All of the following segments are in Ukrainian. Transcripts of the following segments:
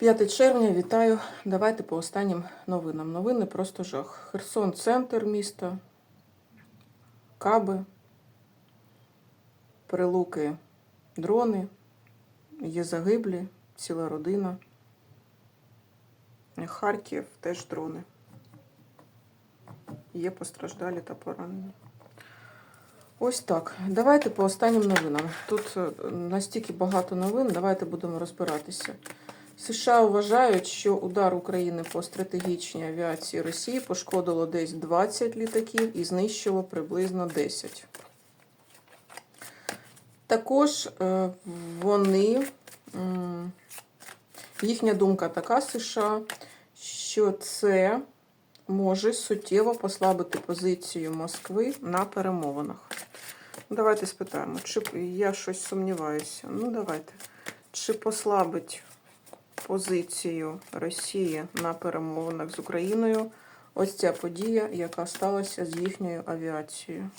5 червня, вітаю. Давайте по останнім новинам. Новини просто жах. Херсон, центр міста, Каби, Прилуки, дрони, є загиблі, ціла родина. Харків теж дрони. Є постраждалі та поранені. Ось так. Давайте по останнім новинам. Тут е, настільки багато новин, давайте будемо розбиратися. США вважають, що удар України по стратегічній авіації Росії пошкодило десь 20 літаків і знищило приблизно 10. Також е, вони, їхня думка така США, що це може суттєво послабити позицію Москви на перемовинах. Давайте спитаємо, чи я щось сумніваюся. Ну, давайте. Чи послабить позицію Росії на перемовинах з Україною ось ця подія, яка сталася з їхньою авіацією?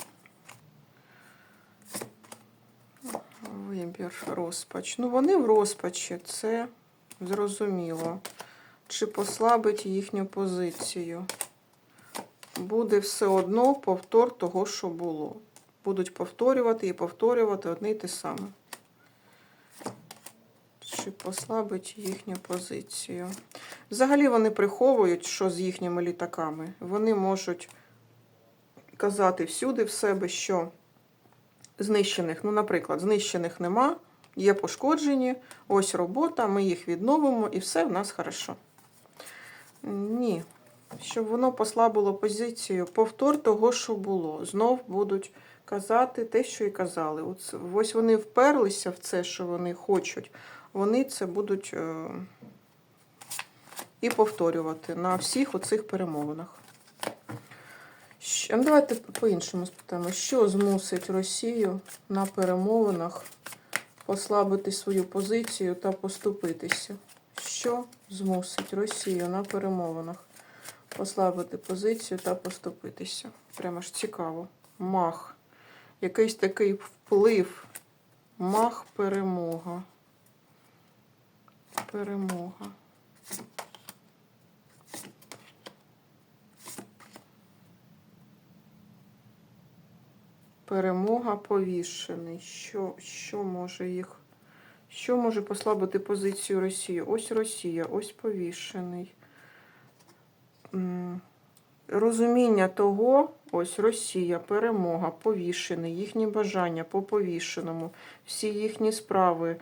Вибір, розпач. Ну, вони в розпачі, це зрозуміло. Чи послабить їхню позицію? Буде все одно повтор того, що було. Будуть повторювати і повторювати одне й те саме. Чи послабить їхню позицію? Взагалі вони приховують, що з їхніми літаками. Вони можуть казати всюди в себе, що знищених, ну, наприклад, знищених нема, є пошкоджені, ось робота, ми їх відновимо і все в нас хорошо. Ні. Щоб воно послабило позицію, повтор того, що було. Знов будуть казати те, що і казали. Ось, вони вперлися в це, що вони хочуть. Вони це будуть е, і повторювати на всіх оцих перемовинах. Ну, Давайте по-іншому спитаємо, що змусить Росію на перемовинах послабити свою позицію та поступитися? Що змусить Росію на перемовинах послабити позицію та поступитися? Прямо ж цікаво. Мах. Якийсь такий вплив. Мах перемога. Перемога. Перемога повішений. Що, що може їх? Що може послабити позицію Росії? Ось Росія, ось повішений. Розуміння того, ось Росія, перемога, повішений, їхні бажання по повішеному, всі їхні справи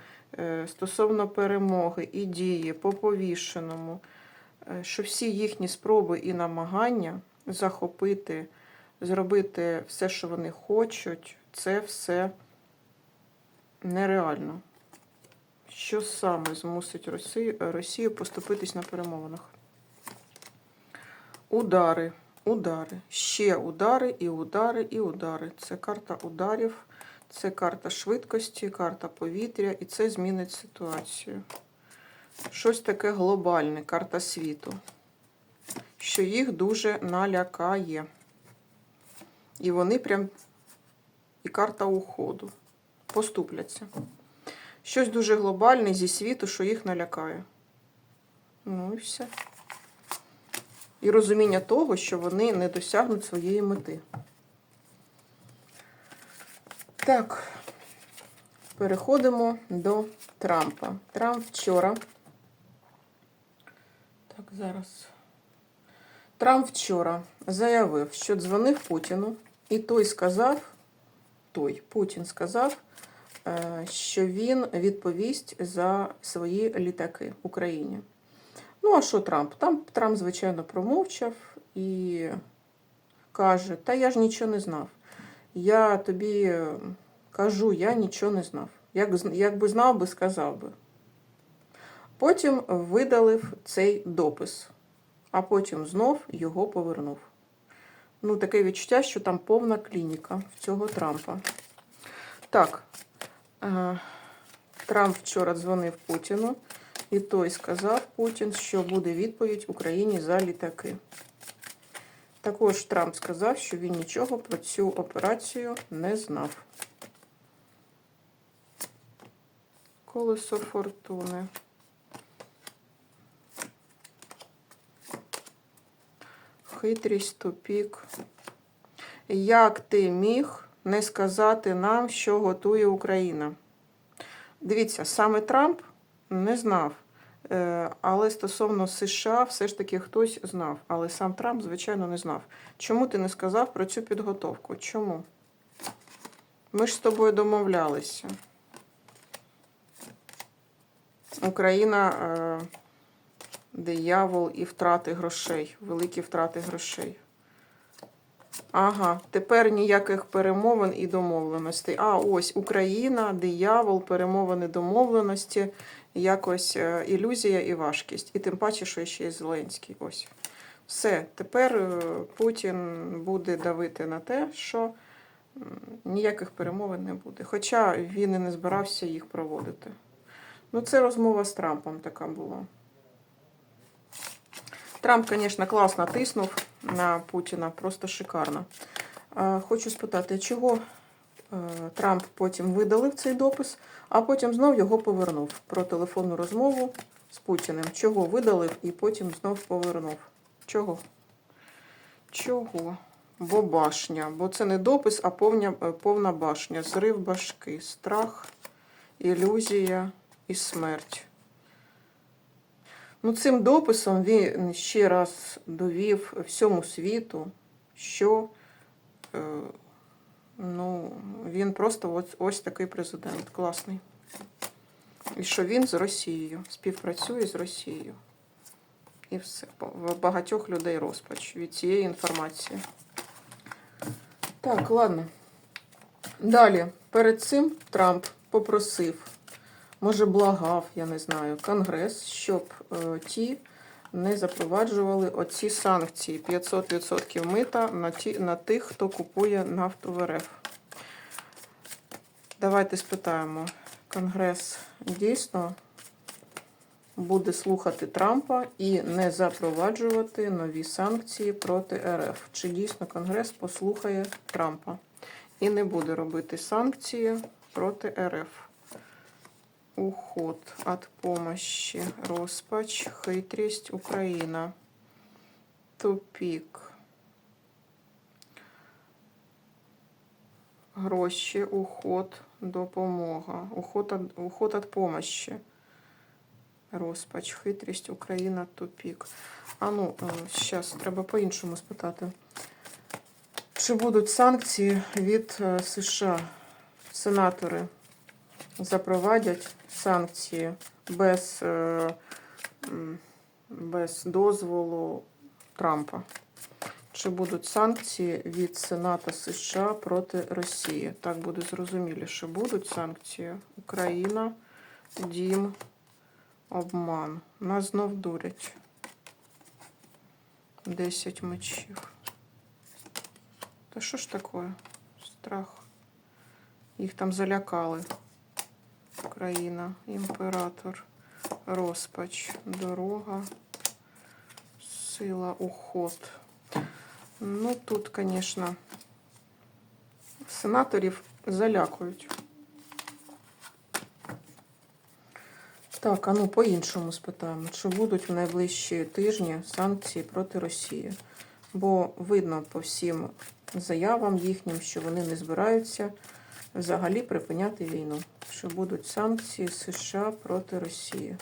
стосовно перемоги і дії по повішеному, е, що всі їхні спроби і намагання захопити, зробити все, що вони хочуть, це все нереально. Що саме змусить Росію, Росію поступитись на перемовинах? Удари, удари, ще удари, і удари, і удари. Це карта ударів, це карта швидкості, карта повітря, і це змінить ситуацію. Щось таке глобальне, карта світу, що їх дуже налякає. І вони прям і карта уходу. Поступляться. Щось дуже глобальне зі світу, що їх налякає. Ну і все. І розуміння того, що вони не досягнуть своєї мети. Так, переходимо до Трампа. Трамп вчора. Так, зараз. Трамп вчора заявив, що дзвонив Путіну, і той сказав, той Путін сказав, е, що він відповість за свої літаки Україні. Ну, а що Трамп? Там Трамп, звичайно, промовчав і каже: Та я ж нічого не знав. Я тобі е, кажу, я нічого не знав. Як, якби знав би, сказав би. Потім видалив цей допис, а потім знов його повернув. Ну, таке відчуття, що там повна клініка в цього Трампа. Так, е, Трамп вчора дзвонив Путіну. І той сказав Путін, що буде відповідь Україні за літаки. Також Трамп сказав, що він нічого про цю операцію не знав. Колесо фортуни. Хитрість, тупік. Як ти міг не сказати нам, що готує Україна? Дивіться, саме Трамп не знав. Е, Але стосовно США, все ж таки хтось знав. Але сам Трамп, звичайно, не знав. Чому ти не сказав про цю підготовку? Чому? Ми ж з тобою домовлялися. Україна е, диявол і втрати грошей, великі втрати грошей. Ага, тепер ніяких перемовин і домовленостей. А, ось Україна, диявол, перемовини домовленості, якось е, ілюзія і важкість. І тим паче, що ще є Зеленський. Ось. Все, тепер е, Путін буде давити на те, що ніяких перемовин не буде. Хоча він і не збирався їх проводити. Ну, це розмова з Трампом така була. Трамп, звісно, класно тиснув на Путіна, просто шикарно. Хочу спитати, чого Трамп потім видалив цей допис, а потім знов його повернув про телефонну розмову з Путіним. Чого видалив і потім знов повернув? Чого? Чого? Бо башня. Бо це не допис, а повня, е, повна башня. Зрив башки, страх, ілюзія і смерть. Ну, цим дописом він ще раз довів всьому світу, що е, ну, він просто ось, ось такий президент класний. І що він з Росією співпрацює з Росією. І все. В багатьох людей розпач від цієї інформації. Так, ладно. Далі, перед цим Трамп попросив може, благав, я не знаю, Конгрес, щоб е, ті не запроваджували оці санкції 500% мита на, ті, на тих, хто купує нафту в РФ. Давайте спитаємо, Конгрес дійсно буде слухати Трампа і не запроваджувати нові санкції проти РФ. Чи дійсно Конгрес послухає Трампа і не буде робити санкції проти РФ? Уход от помощи. Розпач, хитрість, Україна. Тупік. Гроші, уход, допомога. Уход от, уход от помощи. Розпач, хитрість, Україна, тупік. А ну, зараз треба по-іншому спитати. Чи будуть санкції від е, США? Сенатори запровадять санкції без, е, без дозволу Трампа. Чи будуть санкції від Сената США проти Росії? Так буде зрозуміліше. Будуть санкції. Україна, дім, обман. Нас знов дурять. 10 мечів. Та що ж таке? Страх. Їх там залякали. Україна, імператор, розпач, дорога, сила, уход. Ну, тут, звісно, сенаторів залякують. Так, а ну по-іншому спитаємо, чи будуть в найближчі тижні санкції проти Росії? Бо видно по всім заявам їхнім, що вони не збираються взагалі припиняти війну. Що будуть санкції США проти Росії.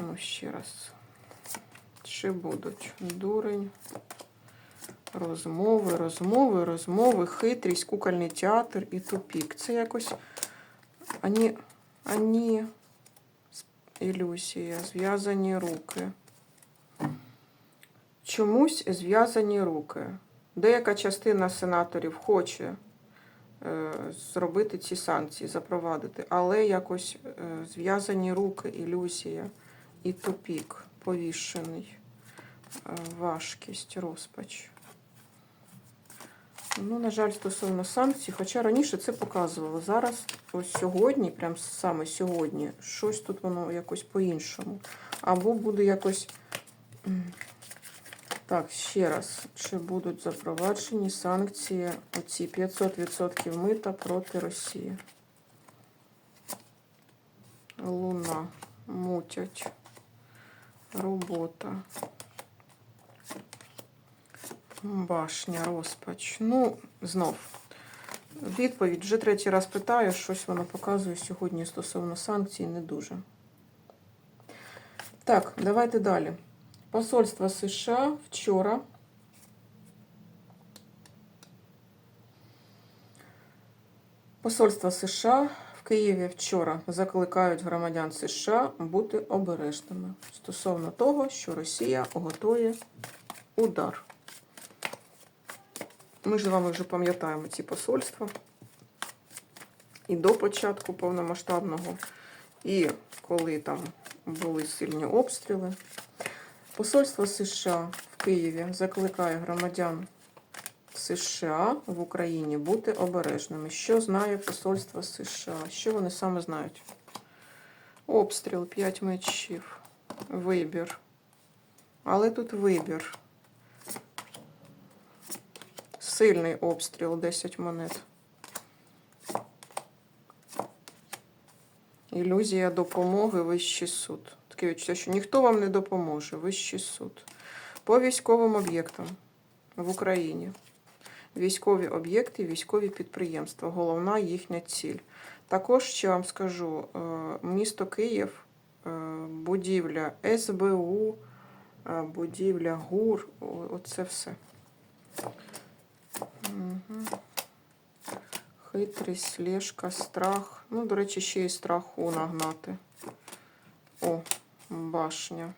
Ну ще раз. Чи будуть дурень, розмови, розмови, розмови, хитрість, кукольний театр і тупік. Це якось ані, ані ілюзія, зв'язані руки. Чомусь зв'язані руки. Деяка частина сенаторів хоче зробити ці санкції, запровадити, але якось е, зв'язані руки, ілюзія і тупік повішений, е, важкість, розпач. Ну, на жаль, стосовно санкцій, хоча раніше це показувало. Зараз, ось сьогодні, прям саме сьогодні, щось тут воно якось по-іншому. Або буде якось. Так, ще раз, чи будуть запроваджені санкції оці 500% мита проти Росії? Луна. Мутять. Робота. Башня, розпач. Ну, знов. Відповідь вже третій раз питаю, щось воно показує сьогодні стосовно санкцій не дуже. Так, давайте далі. Посольство США вчора. Посольство США в Києві вчора закликають громадян США бути обережними стосовно того, що Росія готує удар. Ми ж з вами вже пам'ятаємо ці посольства. І до початку повномасштабного, і коли там були сильні обстріли. Посольство США в Києві закликає громадян США в Україні бути обережними. Що знає Посольство США? Що вони саме знають? Обстріл 5 мечів. Вибір. Але тут вибір. Сильний обстріл 10 монет. Ілюзія допомоги, вищий суд. Відчуття, що ніхто вам не допоможе, вищий суд. По військовим об'єктам в Україні. Військові об'єкти, військові підприємства. Головна їхня ціль. Також ще вам скажу: е, місто Київ, е, будівля СБУ, е, будівля ГУР, оце все. Хитрість, слежка, страх. Ну, до речі, ще й страху нагнати. О, башня.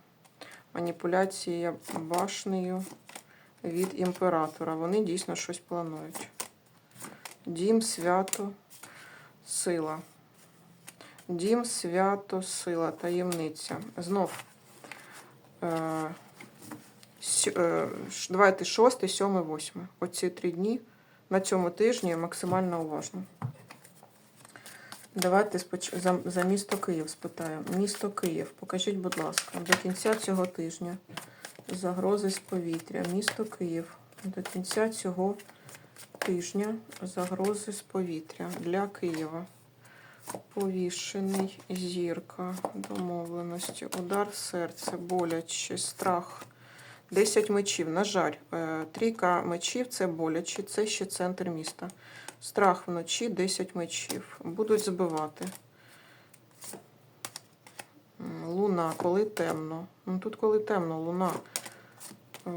Маніпуляція башнею від імператора. Вони дійсно щось планують. Дім, свято, сила. Дім, свято, сила, таємниця. Знов. Е, е, давайте шосте, сьоме, восьме. Оці три дні на цьому тижні максимально уважно. Давайте за, за місто Київ спитаємо. Місто Київ, покажіть, будь ласка, до кінця цього тижня загрози з повітря. Місто Київ до кінця цього тижня загрози з повітря для Києва. Повішений, зірка, домовленості, удар в серце, боляче, страх. 10 мечів. На жаль, е, трійка мечів це боляче, це ще центр міста. Страх вночі 10 мечів. Будуть збивати. Луна, коли темно. Ну тут коли темно, луна. Е,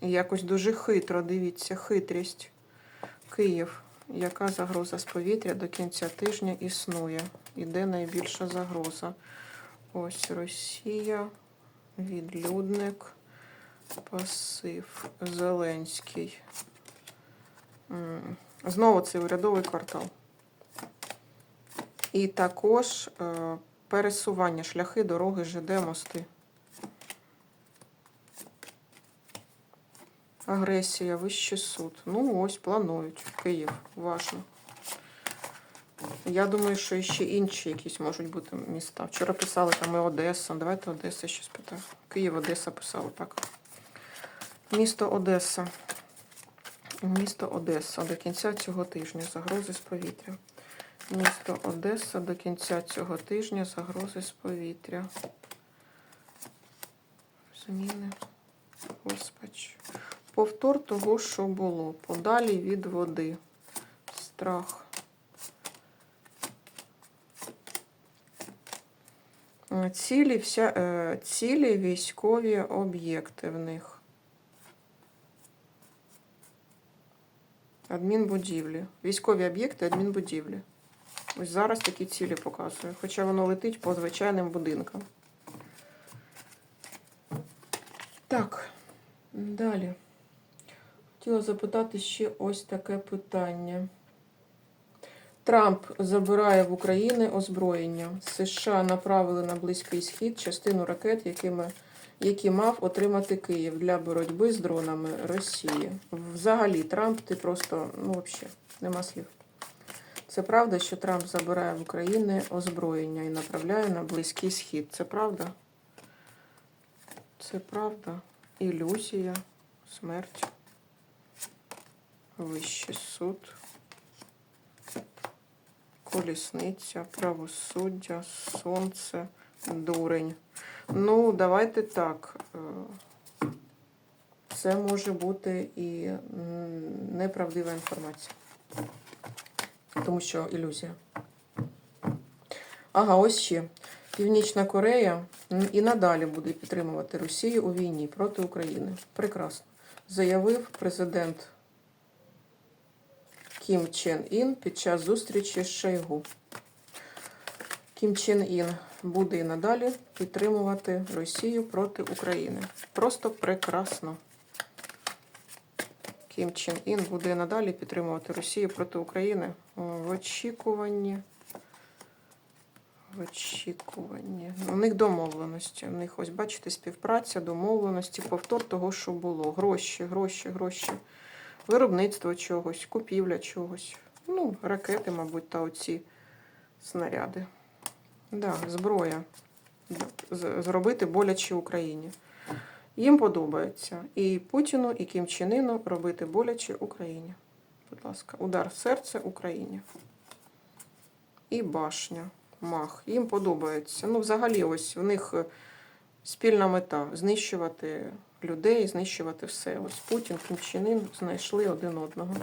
Якось дуже хитро, дивіться, хитрість. Київ. Яка загроза з повітря до кінця тижня існує? Іде найбільша загроза. Ось Росія, відлюдник, пасив, Зеленський. Знову це урядовий квартал. І також е, пересування, шляхи, дороги, ЖД, мости. Агресія, вищий суд. Ну, ось, планують. Київ, важно. Я думаю, що ще інші якісь можуть бути міста. Вчора писали там і Одеса. Давайте Одеса ще спитаю. Київ, Одеса писали, так. Місто Одеса. Місто Одеса до кінця цього тижня. Загрози з повітря. Місто Одеса до кінця цього тижня. Загрози з повітря. Зміни. Розпач. Повтор того, що було. Подалі від води. Страх. Цілі, вся, е, цілі військові об'єкти в них. Адмінбудівлі. Військові об'єкти, адмінбудівлі. Ось зараз такі цілі показую. Хоча воно летить по звичайним будинкам. Так, далі. Хотіла запитати ще ось таке питання. Трамп забирає в України озброєння. США направили на Близький Схід частину ракет, якими, які мав отримати Київ для боротьби з дронами Росії. Взагалі, Трамп, ти просто, ну, взагалі, нема слів. Це правда, що Трамп забирає в України озброєння і направляє на Близький Схід. Це правда? Це правда. Ілюзія, смерть, вищий суд, колісниця, правосуддя, сонце, дурень. Ну, давайте так. е, це може бути і неправдива інформація. Тому що ілюзія. Ага, ось ще. Північна Корея і надалі буде підтримувати Росію у війні проти України. Прекрасно. Заявив президент Кім Чен Ін під час зустрічі з Шойгу. Кім Чен Ін буде і надалі підтримувати Росію проти України. Просто прекрасно. Кім Чен Ін буде і надалі підтримувати Росію проти України в очікуванні. В очікуванні. У них домовленості. У них, ось, бачите, співпраця, домовленості, повтор того, що було. Гроші, гроші, гроші. Виробництво чогось, купівля чогось. Ну, ракети, мабуть, та оці снаряди. Да, зброя. Зробити боляче Україні. Їм подобається і Путіну, і Кім Іну робити боляче Україні. Будь ласка, удар в серце Україні. І башня, мах. Їм подобається. Ну, взагалі, ось в них спільна мета знищувати людей, знищувати все. Ось Путін, Кім Чен Ін знайшли один одного.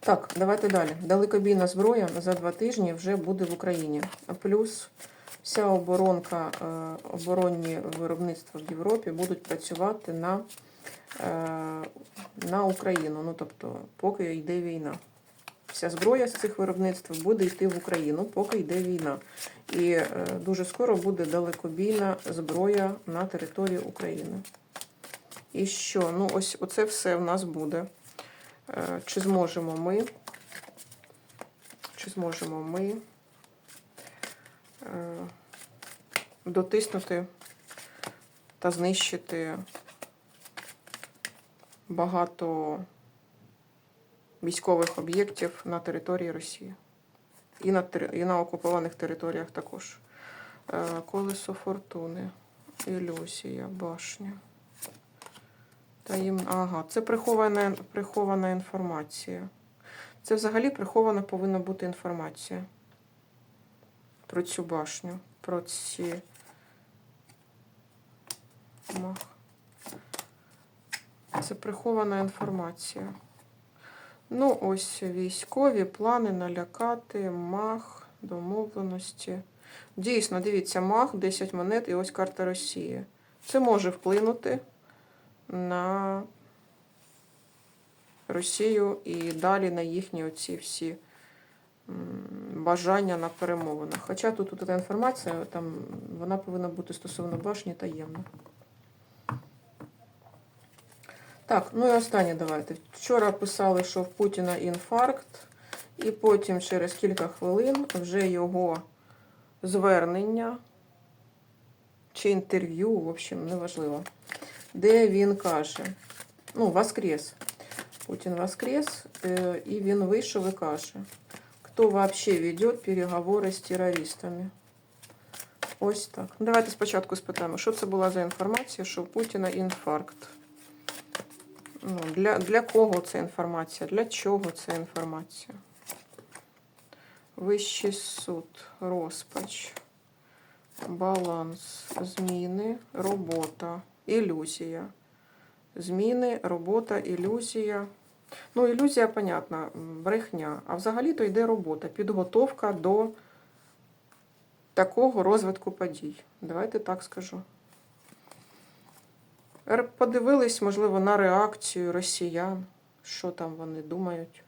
Так, давайте далі. Далекобійна зброя за два тижні вже буде в Україні. Плюс вся оборонка, е, оборонні виробництва в Європі будуть працювати на, е, на Україну. Ну, тобто, поки йде війна. Вся зброя з цих виробництв буде йти в Україну, поки йде війна. І е, дуже скоро буде далекобійна зброя на території України. І що? Ну, ось оце все в нас буде. Е, Чи зможемо ми? Чи зможемо ми е, дотиснути та знищити багато військових об'єктів на території Росії. І на, і на окупованих територіях також. Е, Колесо фортуни, ілюзія, башня. Таєм... Ага, це прихована, прихована інформація. Це взагалі прихована повинна бути інформація про цю башню, про ці. Це прихована інформація. Ну, ось військові плани налякати, мах, домовленості. Дійсно, дивіться, мах, 10 монет і ось карта Росії. Це може вплинути на Росію і далі на їхні оці всі бажання на перемовинах. Хоча тут, тут та інформація, там вона повинна бути стосовно башні таємна. Так, ну і останнє давайте. Вчора писали, що в Путіна інфаркт, і потім через кілька хвилин вже його звернення чи інтерв'ю, в общем, неважливо, де він каже, ну, воскрес. Путін воскрес, е, і він вийшов і каже, хто взагалі веде переговори з терористами. Ось так. Давайте спочатку спитаємо, що це була за інформація, що у Путіна інфаркт. Ну, для, для кого ця інформація? Для чого ця інформація? Вищий суд, розпач, баланс, зміни, робота, ілюзія. Зміни, робота, ілюзія. Ну, ілюзія, понятна, брехня. А взагалі-то йде робота, підготовка до такого розвитку подій. Давайте так скажу. Подивились, можливо, на реакцію росіян, що там вони думають,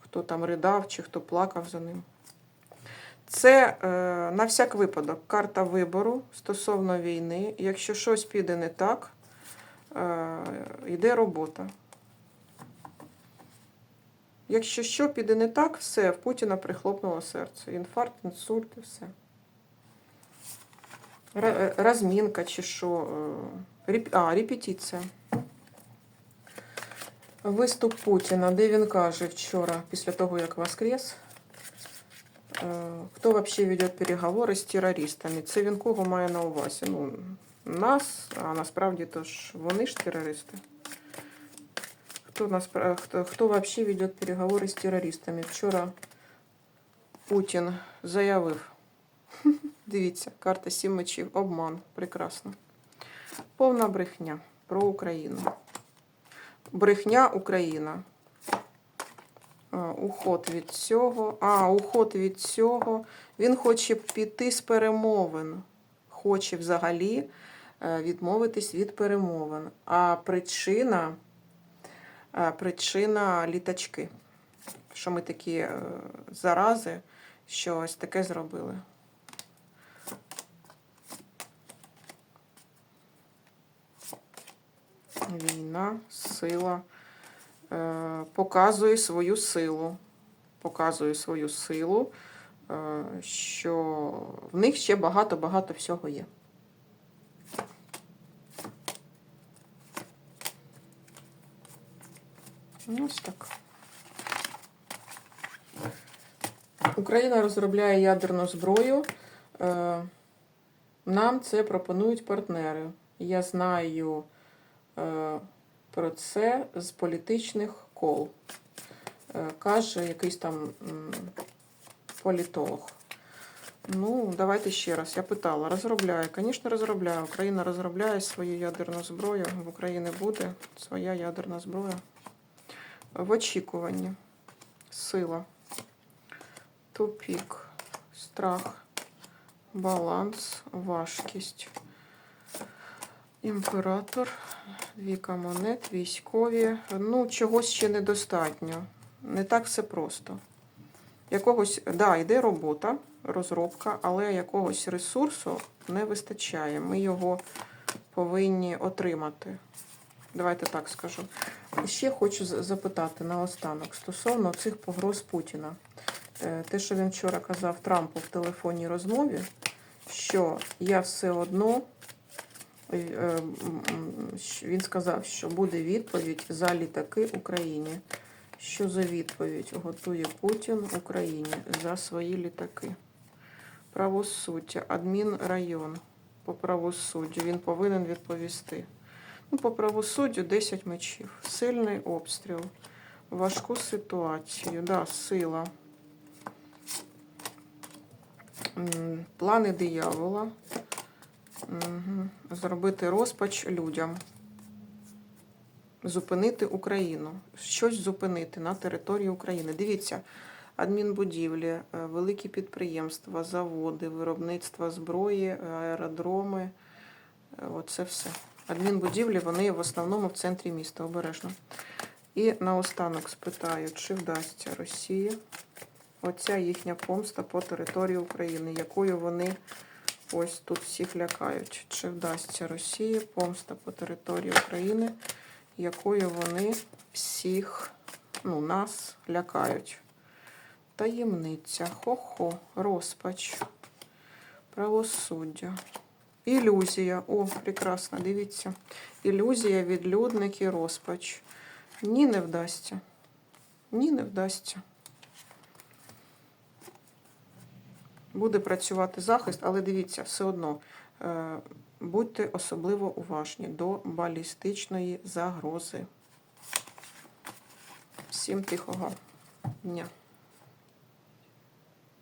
хто там ридав чи хто плакав за ним. Це е, на всяк випадок карта вибору стосовно війни. Якщо щось піде не так, е, йде робота. Якщо що піде не так, все, в Путіна прихлопнуло серце. Інфаркт, інсульт і все. Р- Розмінка чи що. А, репетиція. Виступ Путіна, де він каже вчора, після того, як воскрес, хто взагалі веде переговори з терористами. Це він кого має на увазі? Ну, нас, а насправді то ж вони ж терористи. Хто, наспра- хто, хто взагалі веде переговори з терористами? Вчора Путін заявив. Дивіться, карта сім мечів, обман. Прекрасно. Повна брехня про Україну. Брехня Україна. Уход від цього. А, уход від цього. Він хоче піти з перемовин. Хоче взагалі е, відмовитись від перемовин. А причина, е, причина літачки. Що ми такі е, зарази, що ось таке зробили. Війна, сила. Е, Показує свою силу. Показує свою силу, е, що в них ще багато-багато всього є. Ну, Ось так. Україна розробляє ядерну зброю. Е, Нам це пропонують партнери. Я знаю про це з політичних кол. Е, Каже якийсь там політолог. Ну, давайте ще раз. Я питала, розробляє. Звісно, розробляє. Україна розробляє свою ядерну зброю. В Україні буде своя ядерна зброя. В очікуванні. Сила. Тупік. Страх. Баланс. Важкість. Імператор. Віка монет, військові. Ну, чогось ще недостатньо. Не так все просто. Якогось, да, йде робота, розробка, але якогось ресурсу не вистачає. Ми його повинні отримати. Давайте так скажу. Ще хочу запитати наостанок стосовно цих погроз Путіна. Е, Те, що він вчора казав Трампу в телефонній розмові, що я все одно він сказав, що буде відповідь за літаки Україні. Що за відповідь готує Путін Україні за свої літаки? Правосуддя, адмінрайон по правосуддю. Він повинен відповісти. Ну, по правосуддю 10 мечів. Сильний обстріл. Важку ситуацію. Да, сила. Плани диявола. Зробити розпач людям. Зупинити Україну. Щось зупинити на території України. Дивіться, адмінбудівлі, е, великі підприємства, заводи, виробництва зброї, е, аеродроми. Е, Оце все. Адмінбудівлі, вони в основному в центрі міста, обережно. І наостанок спитаю, чи вдасться Росії оця їхня помста по території України, якою вони ось тут всіх лякають. Чи вдасться Росії помста по території України, якою вони всіх, ну, нас лякають. Таємниця, хо-хо, розпач, правосуддя. Ілюзія. О, прекрасно, дивіться. Ілюзія, відлюдники, розпач. Ні, не вдасться. Ні, не вдасться. Буде працювати захист, але дивіться, все одно е, будьте особливо уважні до балістичної загрози. Всім тихого дня.